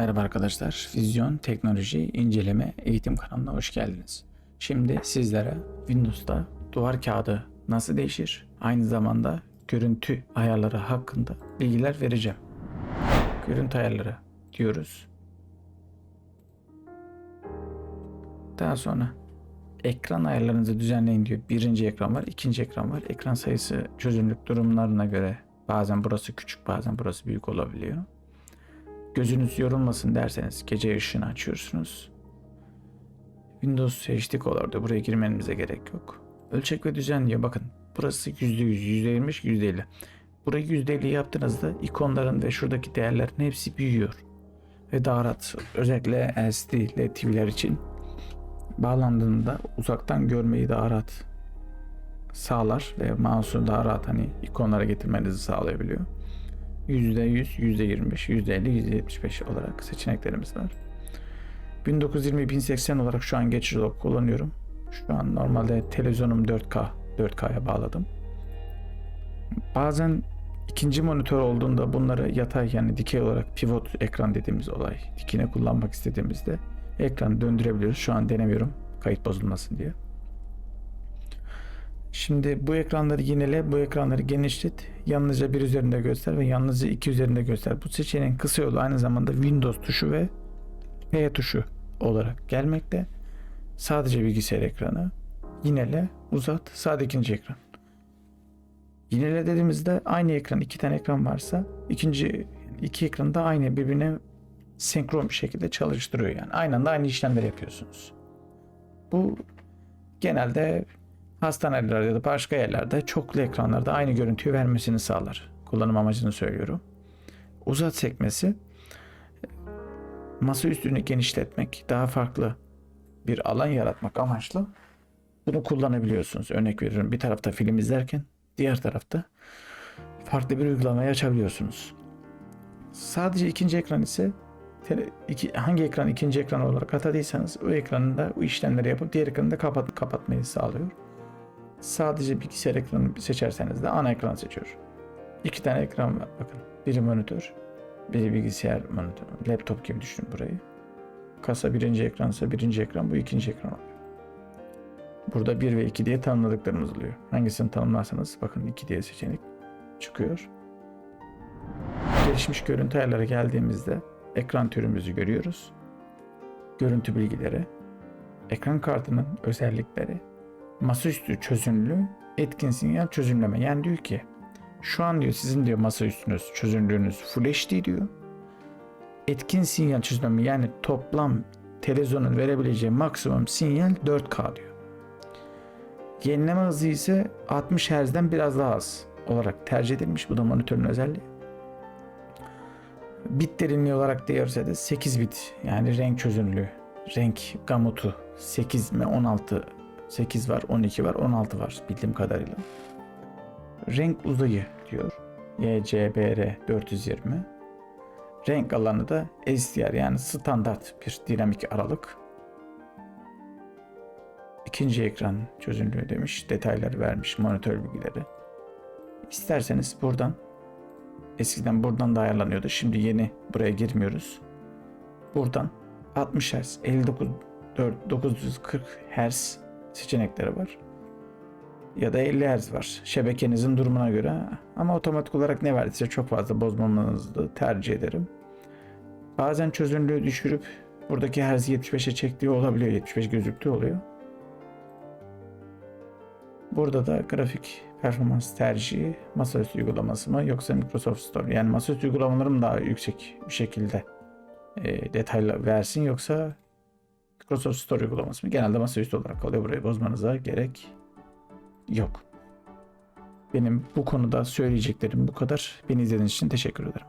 arkadaşlar. Vizyon Teknoloji İnceleme Eğitim kanalına hoş geldiniz. Şimdi sizlere Windows'ta duvar kağıdı nasıl değişir, aynı zamanda görüntü ayarları hakkında bilgiler vereceğim. Görüntü ayarları diyoruz. Daha sonra ekran ayarlarınızı düzenleyin diyor. Birinci ekran var, ikinci ekran var. Ekran sayısı çözünürlük durumlarına göre bazen burası küçük, bazen burası büyük olabiliyor. Gözünüz yorulmasın derseniz gece ışığını açıyorsunuz. Windows HD Color diyor. Buraya girmenize gerek yok. Ölçek ve düzen diyor. Bakın burası %100, %20, %50. Burayı %50 yaptığınızda ikonların ve şuradaki değerlerin hepsi büyüyor. Ve daha rahat özellikle LCD ile TV'ler için bağlandığında uzaktan görmeyi daha rahat sağlar ve mouse'u daha rahat hani ikonlara getirmenizi sağlayabiliyor. %100, %25, %50, %75 olarak seçeneklerimiz var. 1920 1080 olarak şu an geçici olarak kullanıyorum. Şu an normalde televizyonum 4K, 4K'ya bağladım. Bazen ikinci monitör olduğunda bunları yatay yani dikey olarak pivot ekran dediğimiz olay dikine kullanmak istediğimizde ekranı döndürebiliyoruz. Şu an denemiyorum kayıt bozulmasın diye. Şimdi bu ekranları yinele, bu ekranları genişlet, yalnızca bir üzerinde göster ve yalnızca iki üzerinde göster. Bu seçeneğin kısa yolu aynı zamanda Windows tuşu ve P tuşu olarak gelmekte. Sadece bilgisayar ekranı, yinele, uzat, sağda ikinci ekran. Yinele dediğimizde aynı ekran, iki tane ekran varsa ikinci iki ekranı da aynı birbirine senkron bir şekilde çalıştırıyor yani. Aynı anda aynı işlemleri yapıyorsunuz. Bu genelde hastanelerde ya da başka yerlerde çoklu ekranlarda aynı görüntüyü vermesini sağlar. Kullanım amacını söylüyorum. Uzat sekmesi masa üstünü genişletmek, daha farklı bir alan yaratmak amaçlı bunu kullanabiliyorsunuz. Örnek veriyorum bir tarafta film izlerken diğer tarafta farklı bir uygulamayı açabiliyorsunuz. Sadece ikinci ekran ise iki, hangi ekran ikinci ekran olarak atadıysanız o ekranında o işlemleri yapıp diğer ekranı da kapat, kapatmayı sağlıyor. Sadece bilgisayar ekranı seçerseniz de ana ekran seçiyor. İki tane ekran var bakın. Biri monitör, biri bilgisayar monitör. Laptop gibi düşünün burayı. Kasa birinci ekransa birinci ekran bu ikinci ekran oluyor. Burada 1 ve 2 diye tanımladıklarımız oluyor. Hangisini tanımlarsanız bakın 2 diye seçenek çıkıyor. Gelişmiş görüntü ayarları geldiğimizde ekran türümüzü görüyoruz. Görüntü bilgileri, ekran kartının özellikleri, masaüstü çözünürlüğü, etkin sinyal çözümleme. Yani diyor ki şu an diyor sizin diyor masaüstünüz çözünürlüğünüz Full HD diyor. Etkin sinyal çözümleme yani toplam televizyonun verebileceği maksimum sinyal 4K diyor. Yenileme hızı ise 60 Hz'den biraz daha az olarak tercih edilmiş. Bu da monitörün özelliği. Bit derinliği olarak değerse de 8 bit yani renk çözünürlüğü, renk gamutu 8 mi 16 8 var, 12 var, 16 var bildiğim kadarıyla. Renk uzayı diyor. YCBR 420. Renk alanı da SDR yani standart bir dinamik aralık. İkinci ekran çözünürlüğü demiş. Detayları vermiş monitör bilgileri. İsterseniz buradan eskiden buradan da ayarlanıyordu. Şimdi yeni buraya girmiyoruz. Buradan 60 Hz, 59 4, 940 Hz seçenekleri var. Ya da 50 Hz var. Şebekenizin durumuna göre. Ama otomatik olarak ne verdiyse çok fazla bozmamanızı tercih ederim. Bazen çözünürlüğü düşürüp buradaki Hz'i 75'e çektiği olabiliyor. 75 gözüktüğü oluyor. Burada da grafik performans tercihi masaüstü uygulaması mı yoksa Microsoft Store yani masaüstü uygulamalarım daha yüksek bir şekilde e, detaylı versin yoksa Microsoft Store uygulaması mı? Genelde masaüstü olarak kalıyor. Burayı bozmanıza gerek yok. Benim bu konuda söyleyeceklerim bu kadar. Beni izlediğiniz için teşekkür ederim.